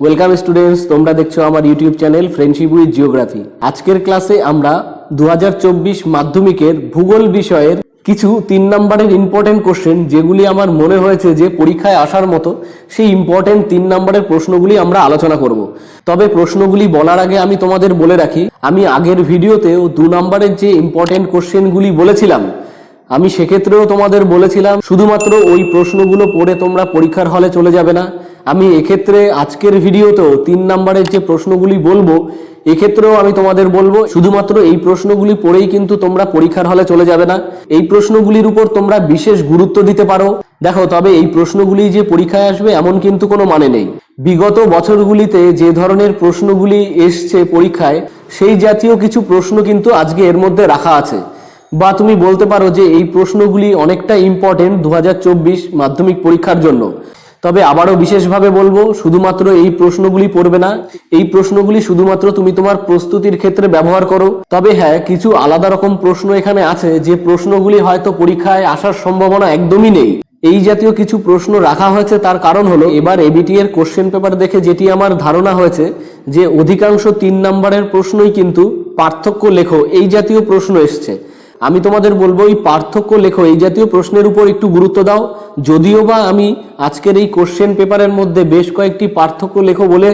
Welcome students তোমরা দেখছ আমার YouTube channel friendship with geography আজকের ক্লাসে আমরা দু হাজার চব্বিশ মাধ্যমিকের ভূগোল বিষয়ের কিছু তিন নম্বরের ইম্পর্টেন্ট কোশ্চেন যেগুলি আমার মনে হয়েছে যে পরীক্ষায় আসার মতো সেই ইম্পর্টেন্ট তিন নম্বরের প্রশ্নগুলি আমরা আলোচনা করব। তবে প্রশ্নগুলি বলার আগে আমি তোমাদের বলে রাখি, আমি আগের ভিডিওতেও দু নম্বরের যে ইম্পর্টেন্ট কোশ্চেনগুলি বলেছিলাম, আমি সেক্ষেত্রেও তোমাদের বলেছিলাম, শুধুমাত্র ওই প্রশ্নগুলো পড়ে তোমরা পরীক্ষার হলে চলে যাবে না। আমি এক্ষেত্রে আজকের ভিডিওতেও তিন নম্বরের যে প্রশ্নগুলি বলব, এক্ষেত্রেও আমি তোমাদের বলব, শুধুমাত্র এই প্রশ্নগুলি পড়েই কিন্তু তোমরা পরীক্ষার হলে চলে যাবে না। এই প্রশ্নগুলির উপর তোমরা বিশেষ গুরুত্ব দিতে পারো। দেখো, তবে এই প্রশ্নগুলি যে পরীক্ষায় আসবে এমন কিন্তু কোনো মানে নেই। বিগত বছরগুলিতে যে ধরনের প্রশ্নগুলি এসছে পরীক্ষায়, সেই জাতীয় কিছু প্রশ্ন কিন্তু আজকে এর মধ্যে রাখা আছে। বা তুমি বলতে পারো যে এই প্রশ্নগুলি অনেকটা ইম্পর্টেন্ট দু হাজার চব্বিশ মাধ্যমিক পরীক্ষার জন্য। তবে আবারও বিশেষভাবে বলব, শুধুমাত্র এই প্রশ্নগুলি পড়বে না। এই প্রশ্নগুলি শুধুমাত্র তুমি তোমার প্রস্তুতির ক্ষেত্রে ব্যবহার করো। তবে হ্যাঁ কিছু আলাদা রকম প্রশ্ন এখানে আছে, যে প্রশ্নগুলি হয়তো পরীক্ষায় আসার সম্ভাবনা একদমই নেই। এই জাতীয় কিছু প্রশ্ন রাখা হয়েছে, তার কারণ হলো, এবার এবিটি এর কোশ্চেন পেপার দেখে যেটি আমার ধারণা হয়েছে, যে অধিকাংশ তিন নম্বরের প্রশ্নই কিন্তু পার্থক্য লেখো, এই জাতীয় প্রশ্ন এসছে। আমি তোমাদের বলব, এই পার্থক্য লেখো, এই জাতীয় প্রশ্নের উপর একটু গুরুত্ব দাও। যদিও বা আমি আজকের এই কোশ্চেন পেপারের মধ্যে বেশ কয়েকটি পার্থক্য লেখো বলে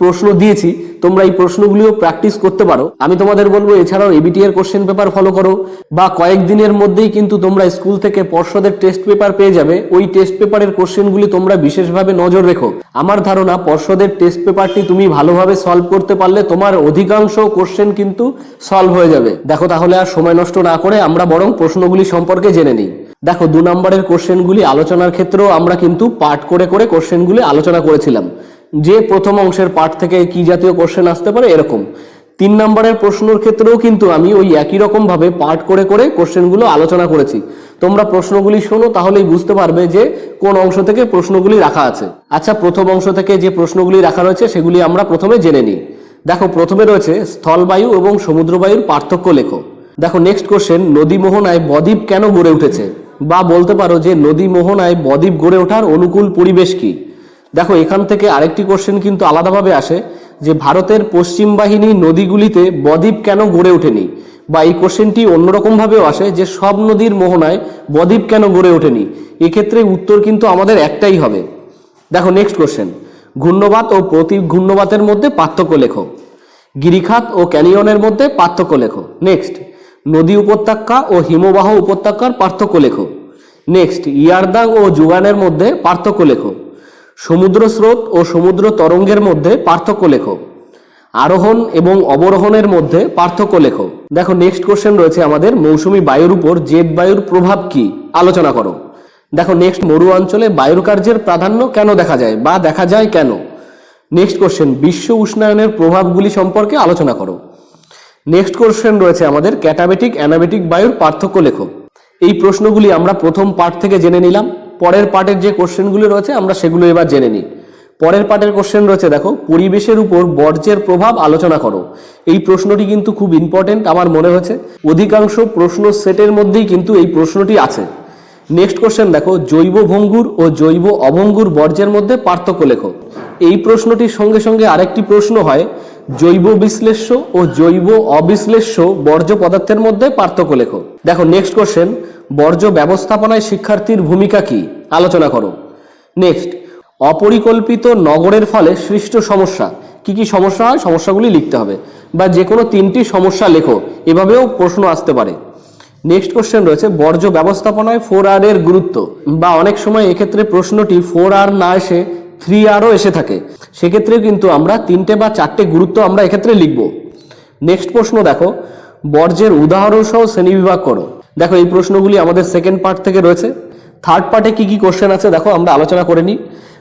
প্রশ্ন দিয়েছি, তোমরা এই প্রশ্নগুলিও প্র্যাকটিস করতে পারো। আমি তোমাদের বলব, এছাড়াও এবিটি এর কোশ্চেন পেপার ফলো করো, বা কয়েকদিনের মধ্যেই কিন্তু তোমরা স্কুল থেকে পর্ষদের টেস্ট পেপার পেয়ে যাবে। ওই টেস্ট পেপারের কোশ্চেনগুলি তোমরা বিশেষভাবে নজর রেখো। আমার ধারণা, পর্ষদের টেস্ট পেপারটি তুমি ভালোভাবে সলভ করতে পারলে তোমার অধিকাংশ কোশ্চেন কিন্তু সলভ হয়ে যাবে। দেখো, তাহলে আর সময় নষ্ট না করে আমরা বরং প্রশ্নগুলি সম্পর্কে জেনে নিই। দেখো, দু নম্বরের কোশ্চেনগুলি আলোচনার ক্ষেত্রেও আমরা কিন্তু পার্ট করে করে কোশ্চেনগুলি আলোচনা করেছিলাম। যে প্রথম অংশের পার্ট থেকে কি জাতীয় কোশ্চেন আসতে পারে, এরকম। তিন নম্বরের প্রশ্নর ক্ষেত্রেও কিন্তু আমি ওই একই রকম ভাবে পার্ট করে করে কোশ্চেনগুলো আলোচনা করেছি। তোমরা প্রশ্নগুলি শোনো, তাহলেই বুঝতে পারবে যে কোন অংশ থেকে প্রশ্নগুলি রাখা আছে। আচ্ছা প্রথম অংশ থেকে যে প্রশ্নগুলি রাখা রয়েছে, সেগুলি আমরা প্রথমে জেনে নিই। দেখো, প্রথমে রয়েছে স্থলবায়ু এবং সমুদ্রবায়ুর পার্থক্য লেখো। দেখো নেক্সট কোশ্চেন নদী মোহনায় বদ্বীপ কেন গড়ে উঠেছে? বা বলতে পারো যে নদী মোহনায় বদ্বীপ গড়ে ওঠার অনুকূল পরিবেশ কি? দেখো, এখান থেকে আরেকটি কোশ্চেন কিন্তু আলাদাভাবে আসে যে ভারতের পশ্চিম বাহিনী নদীগুলিতে বদ্বীপ কেন গড়ে ওঠেনি? বা এই কোশ্চেনটি অন্যরকম ভাবেও আসে যে সব নদীর মোহনায় বদ্বীপ কেন গড়ে ওঠেনি? এক্ষেত্রে উত্তর কিন্তু আমাদের একটাই হবে। দেখো নেক্সট কোশ্চেন ঘূর্ণবাত ও প্রতি ঘূর্ণবাতের মধ্যে পার্থক্য লেখো। গিরিখাত ও ক্যানিয়নের মধ্যে পার্থক্য লেখো। নেক্সট নদী উপত্যকা ও হিমবাহ উপত্যকার পার্থক্য লেখো। নেক্সট ইয়ারদাং ও জুগানের মধ্যে পার্থক্য লেখো। সমুদ্র স্রোত ও সমুদ্র তরঙ্গের মধ্যে পার্থক্য লেখো। আরোহণ এবং অবরোহণের মধ্যে পার্থক্য লেখো। দেখো নেক্সট কোশ্চেন রয়েছে আমাদের, মৌসুমী বায়ুর উপর জেট বায়ুর প্রভাব কি? আলোচনা করো। দেখো নেক্সট মরু অঞ্চলে বায়ুর কার্যের প্রাধান্য কেন দেখা যায় বা দেখা যায় কেন? নেক্সট কোশ্চেন বিশ্ব উষ্ণায়নের প্রভাবগুলি সম্পর্কে আলোচনা করো। নেক্সট কোশ্চেন রয়েছে আমাদের ক্যাটাবেটিক অ্যানাবেটিক বায়ুর পার্থক্য লেখো। এই প্রশ্নগুলি আমরা প্রথম পার্ট থেকে জেনে নিলাম। পরের পার্টের যে কোশ্চেনগুলি রয়েছে, আমরা সেগুলো এবার জেনে নিই। পরের পার্টের কোশ্চেন রয়েছে, দেখো, পরিবেশের উপর বর্জ্যের প্রভাব আলোচনা করো। এই প্রশ্নটি কিন্তু খুব ইম্পর্টেন্ট আমার মনে হয়েছে। অধিকাংশ প্রশ্ন সেটের মধ্যেই কিন্তু এই প্রশ্নটি আছে। নেক্সট কোশ্চেন দেখো, জৈব ভঙ্গুর ও জৈব অভঙ্গুর বর্জ্যের মধ্যে পার্থক্য লেখো। এই প্রশ্নটির সঙ্গে সঙ্গে আরেকটি প্রশ্ন হয় জৈব বিশ্লেষ্য ও জৈব অবিশ্লেষ্য বর্জ্য পদার্থের মধ্যে পার্থক্য লেখো। দেখো নেক্সট কোশ্চেন বর্জ্য ব্যবস্থাপনায় শিক্ষার্থীর ভূমিকা কি? আলোচনা করো। নেক্সট অপরিকল্পিত নগরের ফলে সৃষ্ট সমস্যা। কি কি সমস্যা হয়? সমস্যাগুলি লিখতে হবে। বা যে কোনো তিনটি সমস্যা লেখো। এভাবেও প্রশ্ন আসতে পারে। নেক্সট কোশ্চেন রয়েছে, বর্জ্য ব্যবস্থাপনায় ফোর আর এর গুরুত্ব। বা অনেক সময় এক্ষেত্রে প্রশ্নটি ফোর আর না এসে থ্রি আরও এসে থাকে। সেক্ষেত্রে কিন্তু আমরা তিনটে বা চারটে গুরুত্ব আমরা এক্ষেত্রে লিখব। নেক্সট প্রশ্ন দেখো। বর্জ্যের উদাহরণ সহ শ্রেণীবিভাগ করো। দেখো, এই প্রশ্নগুলি আমাদের সেকেন্ড পার্ট থেকে রয়েছে। থার্ড পার্টে কি কি কোশ্চেন আছে দেখো, আমরা আলোচনা করে নিই।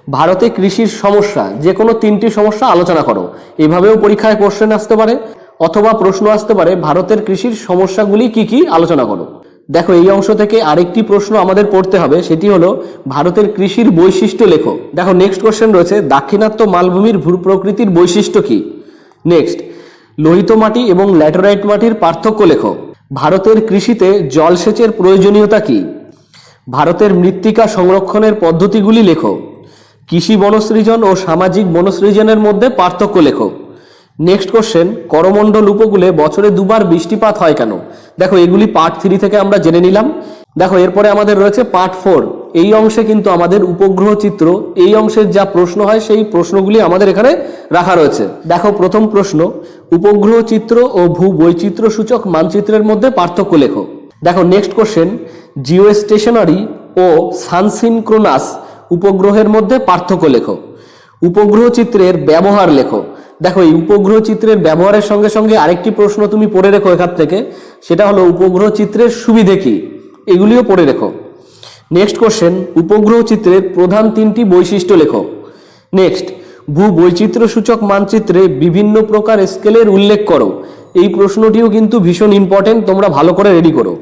ভারতে কৃষির সমস্যা, যে কোনো তিনটি সমস্যা আলোচনা করো। এভাবেও পরীক্ষায় কোশ্চেন আসতে পারে। অথবা প্রশ্ন আসতে পারে, ভারতের কৃষির সমস্যাগুলি কি কি আলোচনা করো। দেখো, এই অংশ থেকে আরেকটি প্রশ্ন আমাদের পড়তে হবে, সেটি হলো ভারতের কৃষির বৈশিষ্ট্য লেখো। দেখো নেক্সট কোশ্চেন রয়েছে, দাক্ষিণাত্য মালভূমির ভূ প্রকৃতির বৈশিষ্ট্য কি? নেক্সট লোহিত মাটি এবং ল্যাটেরাইট মাটির পার্থক্য লেখো। ভারতের কৃষিতে জলসেচের প্রয়োজনীয়তা কি? ভারতের মৃত্তিকা সংরক্ষণের পদ্ধতিগুলি লেখো। কৃষি বনসৃজন ও সামাজিক বনসৃজনের মধ্যে পার্থক্য লেখো। নেক্সট কোশ্চেন করমণ্ডল উপকূলে বছরে দুবার বৃষ্টিপাত হয় কেন? দেখো, এগুলি পার্ট থ্রি থেকে আমরা জেনে নিলাম। দেখো, এরপরে আমাদের রয়েছে পার্ট ফোর এই অংশে কিন্তু আমাদের উপগ্রহ চিত্র, এই অংশের যা প্রশ্ন হয়, সেই প্রশ্নগুলি আমাদের এখানে রাখা রয়েছে। দেখো, প্রথম প্রশ্ন, উপগ্রহ চিত্র ও ভূ বৈচিত্র্য সূচক মানচিত্রের মধ্যে পার্থক্য লেখো। দেখো নেক্সট কোশ্চেন জিও স্টেশনারি ও সানসিনক্রোনাস উপগ্রহের মধ্যে পার্থক্য লেখো। উপগ্রহ চিত্রের ব্যবহার লেখো। দেখো, এই উপগ্রহ চিত্রের ব্যবহারের সঙ্গে সঙ্গে আরেকটি প্রশ্ন তুমি পড়ে রেখো এখান থেকে। সেটা হলো, উপগ্রহ চিত্রের সুবিধে কি? এগুলিও পড়ে রেখো। নেক্সট কোশ্চেন উপগ্রহ চিত্রের প্রধান তিনটি বৈশিষ্ট্য লেখো। নেক্সট ভূ বৈচিত্র্য সূচক মানচিত্রে বিভিন্ন প্রকার স্কেলের উল্লেখ করো। এই প্রশ্নটিও কিন্তু ভীষণ ইম্পর্টেন্ট তোমরা ভালো করে রেডি করো।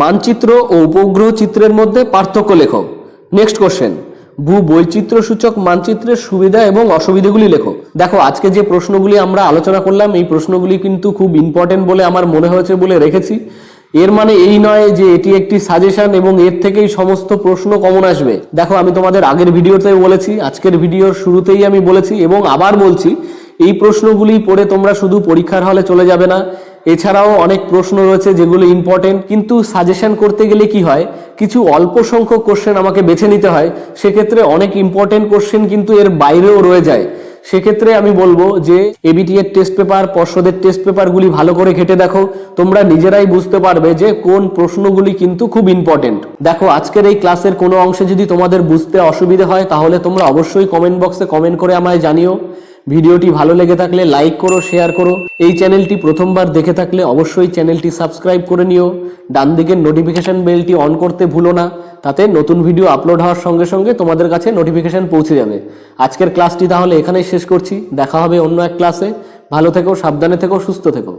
মানচিত্র ও উপগ্রহ চিত্রের মধ্যে পার্থক্য লেখো। নেক্সট কোশ্চেন ভূ বৈচিত্র্য সূচক মানচিত্রের সুবিধা এবং অসুবিধাগুলি লেখো। দেখো, আজকে যে প্রশ্নগুলি আমরা আলোচনা করলাম, এই প্রশ্নগুলি কিন্তু খুব ইম্পর্টেন্ট বলে আমার মনে হয়েছে বলে রেখেছি। এর মানে এই নয় যে এটি একটি সাজেশন এবং এর থেকেই সমস্ত প্রশ্ন কমন আসবে। দেখো, আমি তোমাদের আগের ভিডিওতে বলেছি, আজকের ভিডিওর শুরুতেই আমি বলেছি এবং আবার বলছি, এই প্রশ্নগুলি পড়ে তোমরা শুধু পরীক্ষার হলে চলে যাবে না এছাড়াও অনেক প্রশ্ন রয়েছে যেগুলো ইম্পর্টেন্ট কিন্তু সাজেশন করতে গেলে কি হয়? কিছু অল্প সংখ্যক কোশ্চেন আমাকে বেছে নিতে হয়। সেক্ষেত্রে অনেক ইম্পর্টেন্ট কোশ্চেন কিন্তু এর বাইরেও রয়ে যায়। সেক্ষেত্রে আমি বলব যে এবিটি এর টেস্ট পেপার পর্ষদের টেস্ট পেপারগুলি ভালো করে ঘেটে দেখো। তোমরা নিজেরাই বুঝতে পারবে যে, কোন প্রশ্নগুলি কিন্তু খুব ইম্পর্টেন্ট দেখো, আজকের এই ক্লাসের কোনো অংশে যদি তোমাদের বুঝতে অসুবিধে হয়, তাহলে তোমরা অবশ্যই কমেন্ট বক্সে কমেন্ট করে আমায় জানিও। ভিডিওটি ভালো লেগে থাকলে লাইক করো, শেয়ার করো। এই চ্যানেলটি প্রথমবার দেখে থাকলে অবশ্যই চ্যানেলটি সাবস্ক্রাইব করে নিও। ডান দিকের নোটিফিকেশন বেলটি অন করতে ভুলো না, তাতে নতুন ভিডিও আপলোড হওয়ার সঙ্গে সঙ্গে তোমাদের কাছে নোটিফিকেশন পৌঁছে যাবে। আজকের ক্লাসটি তাহলে এখানেই শেষ করছি। দেখা হবে অন্য এক ক্লাসে ভালো থেকো, সাবধানে থেকো, সুস্থ থেকো।